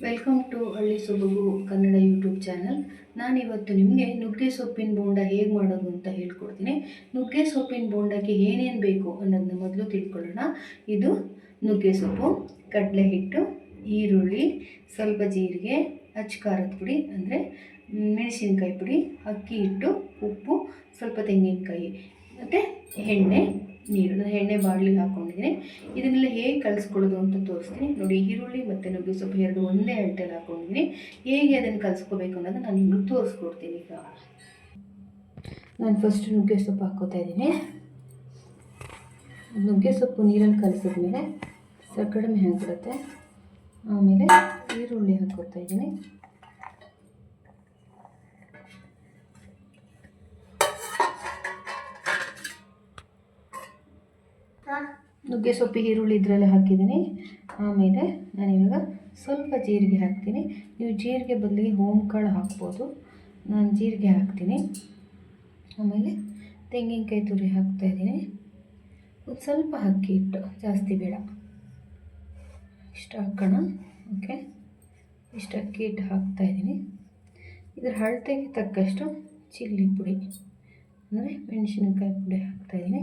Welcome to ಹಳ್ಳಿ ಸೊಬಗು Kannada YouTube channel. ನಾನಿವತ್ತು ನಿಮಗೆ ನುಗ್ಗೆ ಸೊಪ್ಪಿನ ಬೋಂಡ ಹೇಗೆ ಮಾಡೋದು ಅಂತ ಹೇಳ್ಕೊಡ್ತೀನಿ. ನುಗ್ಗೆ ಸೊಪ್ಪಿನ ಬೋಂಡಕ್ಕೆ ಏನೇನು ಬೇಕು ಅನ್ನೋದನ್ನ ಮೊದಲು ತಿಳ್ಕೊಳ್ಳೋಣ. ಇದು ನುಗ್ಗೆ ಸೊಪ್ಪು ಕಡಲೆ ಹಿಟ್ಟು ಈರುಳ್ಳಿ, ಸ್ವಲ್ಪ ಜೀರಿಗೆ, ಅಚ್ಚ ಖಾರದ ಪುಡಿ, ಅಂದರೆ ಮೆಣಸಿನಕಾಯಿ ಪುಡಿ, ಅಕ್ಕಿ ಹಿಟ್ಟು, ಉಪ್ಪು, ಸ್ವಲ್ಪ ತೆಂಗಿನಕಾಯಿ, ಮತ್ತು ಎಣ್ಣೆ ನೀರು ನಾನು ಎಣ್ಣೆ ಬಾಣಲಿಗೆ ಹಾಕ್ಕೊಂಡಿದ್ದೀನಿ. ಇದನ್ನೆಲ್ಲ ಹೇಗೆ ಕಲಿಸ್ಕೊಳ್ಳೋದು ಅಂತ ತೋರಿಸ್ತೀನಿ. ನೋಡಿ, ಈರುಳ್ಳಿ ಮತ್ತು ನುಗ್ಗೆ ಸೊಪ್ಪು ಎರಡು ಒಂದೇ ಅಳತೆಯಲ್ಲಿ ಹಾಕ್ಕೊಂಡಿದ್ದೀನಿ. ಹೇಗೆ ಅದನ್ನು ಕಲಿಸ್ಕೋಬೇಕು ಅನ್ನೋದು ನಾನು ನಿಮಗೆ ತೋರಿಸ್ಕೊಡ್ತೀನಿ ಈಗ. ನಾನು ಫಸ್ಟ್ ನುಗ್ಗೆ ಸೊಪ್ಪು ಹಾಕ್ಕೋತಾ ಇದ್ದೀನಿ. ನುಗ್ಗೆ ಸೊಪ್ಪು ನೀರಲ್ಲಿ ಕಲಿಸಿದ್ಮೇಲೆ ಸಕ್ಕಡೆ ಕಡಿಮೆ ಆಗಿಬಿಡುತ್ತೆ ಆಮೇಲೆ ಈರುಳ್ಳಿ ಹಾಕ್ಕೊಡ್ತಾ ಇದ್ದೀನಿ. ನುಗ್ಗೆ ಸೊಪ್ಪು ಈರುಳ್ಳಿ ಇದರಲ್ಲಿ ಹಾಕಿದ್ದೀನಿ. ಆಮೇಲೆ ನಾನಿವಾಗ ಸ್ವಲ್ಪ ಜೀರಿಗೆ ಹಾಕ್ತೀನಿ. ನೀವು ಜೀರಿಗೆ ಬದಲಿಗೆ ಕಾಳು ಹಾಕ್ಬೋದು. ನಾನು ಜೀರಿಗೆ ಹಾಕ್ತೀನಿ. ಆಮೇಲೆ ತೆಂಗಿನಕಾಯಿ ತುರಿ ಹಾಕ್ತಾಯಿದ್ದೀನಿ ಒಂದು ಸ್ವಲ್ಪ ಅಕ್ಕಿ ಹಿಟ್ಟು, ಜಾಸ್ತಿ ಬೇಡ. ಇಷ್ಟು ಹಾಕೋಣ. ಓಕೆ ಇಷ್ಟು ಅಕ್ಕಿ ಹಿಟ್ಟು ಹಾಕ್ತಾಯಿದ್ದೀನಿ ಇದ್ರ ಅಳತೆಗೆ ತಕ್ಕಷ್ಟು ಚಿಲ್ಲಿ ಪುಡಿ, ಅಂದರೆ ಮೆಣಸಿನಕಾಯಿ ಪುಡಿ ಹಾಕ್ತಾಯಿದ್ದೀನಿ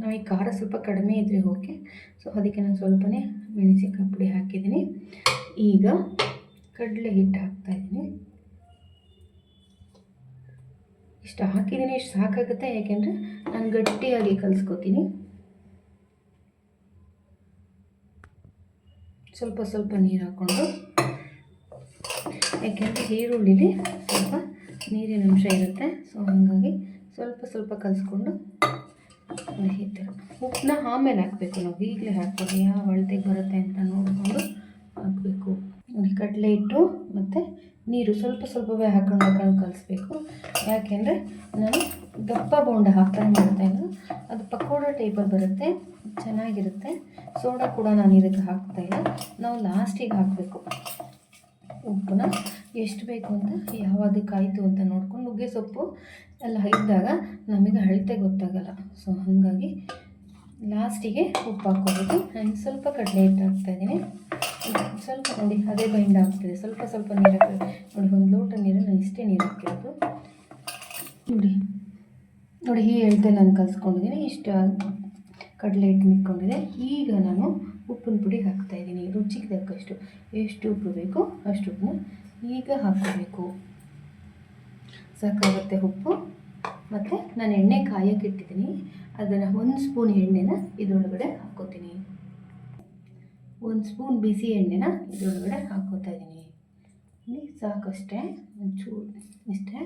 ನಮಗೆ ಖಾರ ಸ್ವಲ್ಪ ಕಡಿಮೆ ಇದ್ದರೆ ಓಕೆ ಸೊ ಅದಕ್ಕೆ ನಾನು ಸ್ವಲ್ಪನೇ ಮೆಣಸಿನಕಾಯಿ ಪುಡಿ ಹಾಕಿದ್ದೀನಿ. ಈಗ ಕಡಲೆ ಹಿಟ್ಟು ಹಾಕ್ತಾಯಿದ್ದೀನಿ ಇಷ್ಟು ಹಾಕಿದ್ದೀನಿ, ಇಷ್ಟು ಸಾಕಾಗುತ್ತೆ. ಯಾಕೆಂದರೆ ನಾನು ಗಟ್ಟಿಯಾಗಿ ಕಲಿಸ್ಕೊತೀನಿ. ಸ್ವಲ್ಪ ಸ್ವಲ್ಪ ನೀರು ಹಾಕ್ಕೊಂಡು. ಯಾಕೆಂದರೆ ಈರುಳ್ಳಿಲಿ ಸ್ವಲ್ಪ ನೀರಿನ ಅಂಶ ಇರುತ್ತೆ. ಸೊ ಹಾಗಾಗಿ ಸ್ವಲ್ಪ ಸ್ವಲ್ಪ ಕಲಿಸ್ಕೊಂಡು ಥರ ಉಪ್ಪನ್ನ ಆಮೇಲೆ ಹಾಕಬೇಕು ನಾವು. ಈಗಲೇ ಹಾಕ್ಬೋದು. ಯಾವ ಅಳತೆಗೆ ಬರುತ್ತೆ ಅಂತ ನೋಡಿಕೊಂಡು ಹಾಕಬೇಕು. ಕಡಲೆ ಹಿಟ್ಟು ಮತ್ತು ನೀರು ಸ್ವಲ್ಪ ಸ್ವಲ್ಪವೇ ಹಾಕೊಂಡು ಹಾಕೊಂಡು ಕಲಿಸ್ಬೇಕು. ಯಾಕೆಂದರೆ ನಾನು ದಪ್ಪ ಬೋಂಡ ಹಾಕ್ಕೊಂಡು ಮಾಡ್ತಾಯಿದ್ದು ಅದು ಪಕೋಡ ಟೈಪಲ್ಲಿ ಬರುತ್ತೆ. ಚೆನ್ನಾಗಿರುತ್ತೆ. ಸೋಡಾ ಕೂಡ ನಾನು ಇದಕ್ಕೆ ಹಾಕ್ತಾ ಇಲ್ಲ. ನಾವು ಲಾಸ್ಟಿಗೆ ಹಾಕಬೇಕು. ಉಪ್ಪನ್ನ ಎಷ್ಟು ಬೇಕು ಅಂತ ಯಾವುದಕ್ಕಾಯಿತು ಅಂತ ನೋಡ್ಕೊಂಡು. ನುಗ್ಗೆ ಸೊಪ್ಪು ಎಲ್ಲ ಇದ್ದಾಗ ನಮಗೆ ಅಳತೆ ಗೊತ್ತಾಗಲ್ಲ. ಸೊ ಹಾಗಾಗಿ ಲಾಸ್ಟಿಗೆ ಉಪ್ಪು ಹಾಕ್ಕೋಬೇಕು ನಾನು ಸ್ವಲ್ಪ ಕಡಲೆ ಹಿಟ್ಟು ಹಾಕ್ತಾಯಿದ್ದೀನಿ ಸ್ವಲ್ಪ ನೋಡಿ, ಅದೇ ಬೈಂಡ್ ಆಗ್ತಿದೆ. ಸ್ವಲ್ಪ ಸ್ವಲ್ಪ ನೀರು ಹಾಕ್ಬೇಕು. ನೋಡಿ, ಒಂದು ಲೋಟ ನೀರು, ನಾನು ಇಷ್ಟೇ ನೀರು ಹಾಕಿರೋದು ನೋಡಿ ನೋಡಿ, ಈ ಎಳ್ತೆ ನಾನು ಕಲಿಸ್ಕೊಂಡಿದ್ದೀನಿ. ಇಷ್ಟು ಕಡಲೆ ಹಿಟ್ಟು ಮಿಕ್ಕೊಂಡಿದೆ. ಈಗ ನಾನು ಉಪ್ಪಿನ ಪುಡಿ ಹಾಕ್ತಾಯಿದ್ದೀನಿ ರುಚಿಗೆ ತಕ್ಕಷ್ಟು. ಎಷ್ಟು ಉಪ್ಪು ಬೇಕೋ, ಅಷ್ಟು ಉಪ್ಪನ್ನ ಈಗ ಹಾಕೋಬೇಕು ಸಾಕಾಗುತ್ತೆ ಉಪ್ಪು. ಮತ್ತು ನಾನು ಎಣ್ಣೆ ಕಾಯಕ್ಕೆ ಇಟ್ಟಿದ್ದೀನಿ. ಅದನ್ನು ಒಂದು ಸ್ಪೂನ್ ಎಣ್ಣೆನ ಇದರೊಳಗಡೆ ಹಾಕ್ಕೋತೀನಿ. ಒಂದು ಸ್ಪೂನ್ ಬಿಸಿ ಎಣ್ಣೆನ ಇದರೊಳಗಡೆ ಹಾಕ್ಕೋತಾ ಇದ್ದೀನಿ. ಇಲ್ಲಿ ಸಾಕಷ್ಟೇ, ಒಂಚೂರು ಇಷ್ಟೇ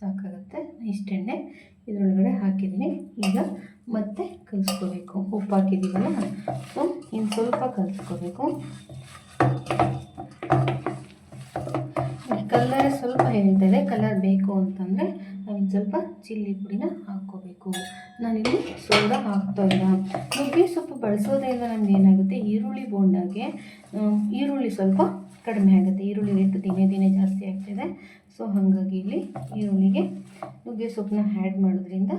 ಸಾಕಾಗುತ್ತೆ. ಇಷ್ಟೆಣ್ಣೆ ಇದರೊಳಗಡೆ ಹಾಕಿದ್ದೀನಿ. ಈಗ ಮತ್ತೆ ಕಲಸ್ಕೋಬೇಕು. ಉಪ್ಪು ಹಾಕಿದ್ದೀವಲ್ಲ ಸೊ ಇನ್ನು ಸ್ವಲ್ಪ ಕಲಿಸ್ಕೋಬೇಕು. ಸ್ವಲ್ಪ ಕಲರ್ ಬೇಕು ಅಂತಂದರೆ ನಾವಿನ್ನು ಸ್ವಲ್ಪ ಚಿಲ್ಲಿ ಪುಡಿನ ಹಾಕ್ಕೋಬೇಕು. ನಾನಿಲ್ಲಿ ಸೋಡಾ ಹಾಕ್ತಾ ಇಲ್ಲ ನುಗ್ಗೆ ಸೊಪ್ಪು ಬಳಸೋದ್ರಿಂದ ನಮ್ಗೆ ಏನಾಗುತ್ತೆ? ಈರುಳ್ಳಿ ಬೋಂಡಾಗೆ ಈರುಳ್ಳಿ ಸ್ವಲ್ಪ ಕಡಿಮೆ ಆಗುತ್ತೆ. ಈರುಳ್ಳಿ ರೇಟ್ ದಿನೇ ದಿನೇ ಜಾಸ್ತಿ ಆಗ್ತಿದೆ. ಸೊ ಹಾಗಾಗಿ ಇಲ್ಲಿ ಈರುಳ್ಳಿಗೆ ನುಗ್ಗೆ ಸೊಪ್ಪನ್ನ ಆ್ಯಡ್ ಮಾಡೋದ್ರಿಂದ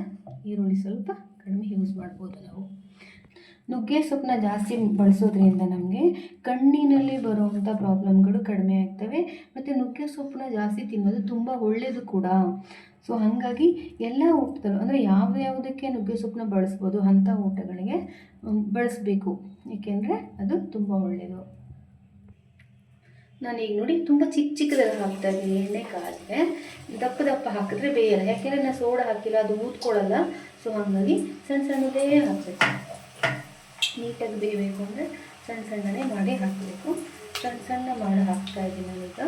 ಈರುಳ್ಳಿ ಸ್ವಲ್ಪ ಕಡಿಮೆ ಯೂಸ್ ಮಾಡ್ಬೋದು ನಾವು. ನುಗ್ಗೆ ಸೊಪ್ಪನ್ನ ಜಾಸ್ತಿ ಬಳಸೋದ್ರಿಂದ ನಮಗೆ ಕಣ್ಣಿನಲ್ಲಿ ಬರುವಂಥ ಪ್ರಾಬ್ಲಮ್ಗಳು ಕಡಿಮೆ ಆಗ್ತವೆ, ಮತ್ತು ನುಗ್ಗೆ ಸೊಪ್ಪನ್ನ ಜಾಸ್ತಿ ತಿನ್ನೋದು ತುಂಬ ಒಳ್ಳೆಯದು ಕೂಡ. ಸೊ ಹಾಗಾಗಿ ಎಲ್ಲ ಊಟದಲ್ಲೂ, ಅಂದರೆ ಯಾವುದ್ಯಾವುದಕ್ಕೆ ನುಗ್ಗೆ ಸೊಪ್ಪನ್ನ ಬಳಸ್ಬೋದು ಅಂಥ ಊಟಗಳಿಗೆ ಬಳಸಬೇಕು. ಏಕೆಂದರೆ ಅದು ತುಂಬ ಒಳ್ಳೆಯದು ನಾನೀಗ ನೋಡಿ ತುಂಬ ಚಿಕ್ಕ ಚಿಕ್ಕದಾಗಿ ಹಾಕ್ತಾ ಇದ್ದೀನಿ, ಎಣ್ಣೆ ಕಾಯಿದೆ ದಪ್ಪ ದಪ್ಪ ಹಾಕಿದ್ರೆ ಬೇಯಲ್ಲ, ಯಾಕೆಂದರೆ ನಾನು ಸೋಡಾ ಹಾಕಿಲ್ಲ, ಅದು ಊದ್ಕೊಳ್ಳಲ್ಲ. ಸೊ ಹಾಗಾಗಿ ಸಣ್ಣ ಸಣ್ಣದೇ ಹಾಕಬೇಕು. ನೀಟಾಗಿ ಬೇಯಬೇಕು ಅಂದರೆ ಸಣ್ಣ ಸಣ್ಣನೇ ಮಾಡಿ ಹಾಕಬೇಕು. ಸಣ್ಣ ಸಣ್ಣ ಮಾಡಿ ಹಾಕ್ತಾ ಇದ್ದೀನಿ ನಾನೀಗ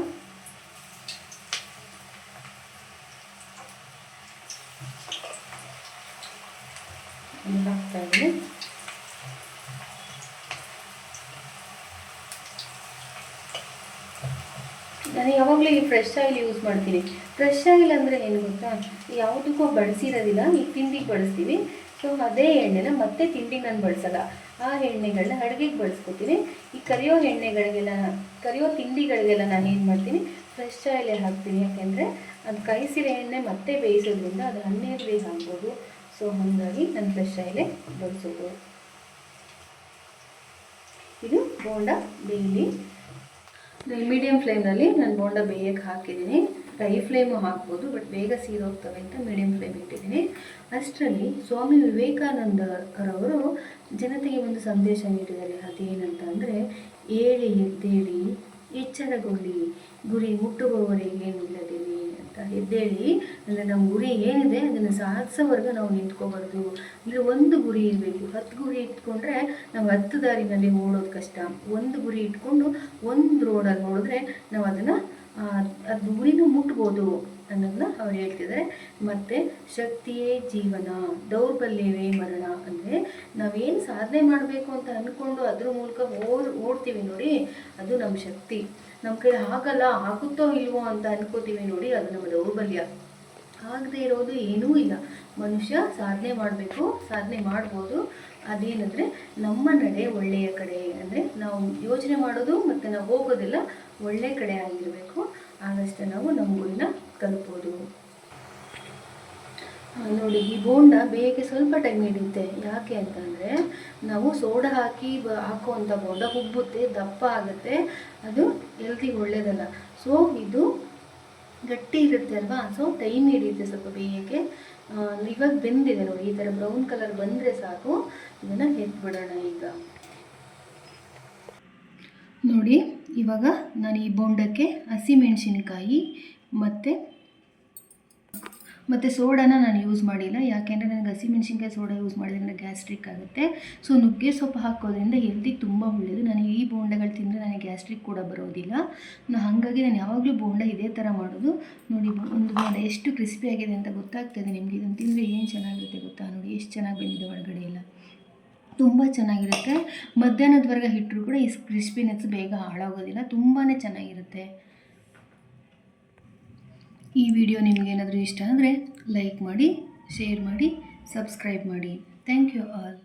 ಹಾಕ್ತಾ ಇದ್ದೀನಿ. ನಾನು ಯಾವಾಗಲೂ ಈ ಫ್ರೆಶ್ ಆಯಿಲ್ ಯೂಸ್ ಮಾಡ್ತೀನಿ. ಫ್ರೆಶ್ ಆಯಿಲ್ ಅಂದರೆ ಏನು ಗೊತ್ತಾ? ಯಾವುದಕ್ಕೂ ಬಳಸಿರೋದಿಲ್ಲ, ಈ ತಿಂಡಿಗೆ ಬಳಸ್ತೀವಿ. ಸೊ ಅದೇ ಎಣ್ಣೆನ ಮತ್ತೆ ತಿಂಡಿಗೆ ನಾನು ಬಳಸಲ್ಲ. ಆ ಎಣ್ಣೆಗಳನ್ನ ಅಡುಗೆಗೆ ಬಳಸ್ಕೊತೀನಿ. ಈ ಕರಿಯೋ ಎಣ್ಣೆಗಳಿಗೆಲ್ಲ ಕರಿಯೋ ತಿಂಡಿಗಳಿಗೆಲ್ಲ ನಾನು ಏನು ಮಾಡ್ತೀನಿ ಫ್ರೆಶ್ ಆಯಿಲೇ ಹಾಕ್ತೀನಿ. ಯಾಕೆಂದರೆ ಅದು ಕಾಯಿಸಿರೋ ಎಣ್ಣೆ ಮತ್ತೆ ಬೇಯಿಸೋದ್ರಿಂದ ಅದು ಹನ್ನೆರಡು ಬೇಗ ಆಗ್ಬೋದು. ಸೊ ಹಾಗಾಗಿ ನಾನು ಫ್ರೆಶ್ ಆಯಿಲೇ ಬಳಸೋದು. ಇದು ಬೋಂಡ ಬೇಯಲಿ. ಮೀಡಿಯಮ್ ಫ್ಲೇಮ್ನಲ್ಲಿ ನಾನು ಬೋಂಡ ಬೇಯಕ್ಕೆ ಹಾಕಿದ್ದೀನಿ. ಹೈ ಫ್ಲೇಮು ಹಾಕ್ಬೋದು ಬಟ್ ಬೇಗ ಸೀದೋಗ್ತವೆ ಅಂತ ಮೀಡಿಯಂ ಫ್ಲೇಮ್ ಇಟ್ಟಿದ್ದೀನಿ. ಅಷ್ಟರಲ್ಲಿ ಸ್ವಾಮಿ ವಿವೇಕಾನಂದರವರು ಜನತೆಗೆ ಒಂದು ಸಂದೇಶ ನೀಡಿದ್ದಾರೆ. ಅದೇನಂತ ಅಂದರೆ, ಏಳಿ ಎದ್ದೇಳಿ ಎಚ್ಚರಗೊಳ್ಳಿ ಗುರಿ ಮುಟ್ಟುವವರೆಗೆ ನಿಲ್ಲದಿರಿ ಅಂತ ಎದ್ದೇಳಿ, ಅಂದರೆ ನಮ್ಮ ಗುರಿ ಏನಿದೆ, ಅದನ್ನು ಸಾಧಿಸೋವರೆಗೂ ನಾವು ನಿಂತ್ಕೋಬಾರ್ದು. ಅಂದರೆ ಒಂದು ಗುರಿ ಇರಬೇಕು. ಹತ್ತು ಗುರಿ ಇಟ್ಕೊಂಡ್ರೆ ನಾವು ಹತ್ತು ದಾರಿನಲ್ಲಿ ಓಡೋದು ಕಷ್ಟ. ಒಂದು ಗುರಿ ಇಟ್ಕೊಂಡು ಒಂದು ರೋಡಲ್ಲಿ ನೋಡಿದ್ರೆ ನಾವು ಅದನ್ನು ಅದು ಗುರಿನೂ ಮುಟ್ಬೋದು ಅನ್ನೋದನ್ನ ಅವ್ರು ಹೇಳ್ತಿದ್ದಾರೆ ಮತ್ತು ಶಕ್ತಿಯೇ ಜೀವನ, ದೌರ್ಬಲ್ಯವೇ ಮರಣ ಅಂದರೆ ನಾವೇನು ಸಾಧನೆ ಮಾಡಬೇಕು ಅಂತ ಅಂದ್ಕೊಂಡು ಅದ್ರ ಮೂಲಕ ಓಡ್, ಓಡ್ತೀವಿ ನೋಡಿ, ಅದು ನಮ್ಮ ಶಕ್ತಿ. ನಮ್ಮ ಕೈ ಆಗಲ್ಲ ಆಗುತ್ತೋ ಇಲ್ವೋ ಅಂತ ಅನ್ಕೋತೀವಿ ನೋಡಿ, ಅದು ನಮ್ಮ ದೌರ್ಬಲ್ಯ. ಆಗದೆ ಇರೋದು ಏನೂ ಇಲ್ಲ. ಮನುಷ್ಯ ಸಾಧನೆ ಮಾಡಬೇಕು, ಸಾಧನೆ ಮಾಡ್ಬೋದು. ಅದೇನಂದರೆ ನಮ್ಮ ನಡೆ ಒಳ್ಳೆಯ ಕಡೆ ಅಂದರೆ ನಾವು ಯೋಚನೆ ಮಾಡೋದು ಮತ್ತು ನಾವು ಹೋಗೋದೆಲ್ಲ ಒಳ್ಳೆಯ ಕಡೆ ಆಗಿರಬೇಕು. ಆಗಷ್ಟೇ ನಾವು ನಮ್ಮ ಗುರಿನ ತಲುಪೋದು. ನೋಡಿ, ಈ ಬೋಂಡ ಬೇಗ ಸ್ವಲ್ಪ ಟೈಮ್ ಹಿಡಿಯುತ್ತೆ. ಯಾಕೆ ಅಂತಂದರೆ ನಾವು ಸೋಡಾ ಹಾಕಿ ಬ ಹಾಕುವಂಥ ಬೋಂಡ ಉಬ್ಬುತ್ತೆ ದಪ್ಪ ಆಗುತ್ತೆ. ಅದು ಎಲ್ತಿಗೆ ಒಳ್ಳೆಯದಲ್ಲ ಸೊ ಇದು ಗಟ್ಟಿ ಇರುತ್ತೆ ಅಲ್ವಾ? ಸೊ ಟೈಮ್ ಹಿಡಿಯುತ್ತೆ ಸ್ವಲ್ಪ ಬೇಯಕ್ಕೆ. ಇವಾಗ ಬೆಂದಿದೆ ನೋಡಿ, ಈ ಥರ ಬ್ರೌನ್ ಕಲರ್ ಬಂದರೆ ಸಾಕು. ಇದನ್ನು ಎತ್ಬಿಡೋಣ ಈಗ. ನೋಡಿ, ಇವಾಗ ನಾನು ಈ ಬೋಂಡಕ್ಕೆ ಹಸಿಮೆಣಸಿನಕಾಯಿ ಮತ್ತು ಮತ್ತು ಸೋಡಾನ ನಾನು ಯೂಸ್ ಮಾಡಿಲ್ಲ. ಯಾಕೆಂದರೆ ನನಗೆ ಹಸಿಮೆಣಸಿನ್ಕಾಯಿ ಸೋಡಾ ಯೂಸ್ ಮಾಡಿದ್ರೆ ಗ್ಯಾಸ್ಟ್ರಿಕ್ ಆಗುತ್ತೆ. ಸೊ ನುಗ್ಗೆ ಸೊಪ್ಪು ಹಾಕೋದ್ರಿಂದ ಹೆಲ್ದಿ ತುಂಬ ಒಳ್ಳೆಯದು ನಾನು ಈ ಬೋಂಡಗಳು ತಿಂದರೆ ನನಗೆ ಗ್ಯಾಸ್ಟ್ರಿಕ್ ಕೂಡ ಬರೋದಿಲ್ಲ. ಹಾಗಾಗಿ ನಾನು ಯಾವಾಗಲೂ ಬೋಂಡ ಇದೇ ಥರ ಮಾಡೋದು. ನೋಡಿ ಒಂದು ಬೋಂಡ ಎಷ್ಟು ಕ್ರಿಸ್ಪಿ ಆಗಿದೆ ಅಂತ ಗೊತ್ತಾಗ್ತದೆ ನಿಮಗೆ. ಇದನ್ನು ತಿಂದರೆ ಏನು ಚೆನ್ನಾಗಿರುತ್ತೆ ಗೊತ್ತಾ? ನೋಡಿ, ಎಷ್ಟು ಚೆನ್ನಾಗಿ ಬಂದಿದೆ ಒಳಗಡೆ ಎಲ್ಲ. ತುಂಬ ಚೆನ್ನಾಗಿರುತ್ತೆ. ಮಧ್ಯಾಹ್ನದವರೆಗೆ ಇಟ್ಟರು ಕೂಡ ಈ ಕ್ರಿಸ್ಪಿನೆಸ್ ಬೇಗ ಹಾಳಾಗೋದಿಲ್ಲ. ತುಂಬಾ ಚೆನ್ನಾಗಿರುತ್ತೆ. ಈ ವಿಡಿಯೋ ನಿಮಗೇನಾದರೂ ಇಷ್ಟ ಅಂದರೆ ಲೈಕ್ ಮಾಡಿ ಶೇರ್ ಮಾಡಿ ಸಬ್ಸ್ಕ್ರೈಬ್ ಮಾಡಿ. Thank you all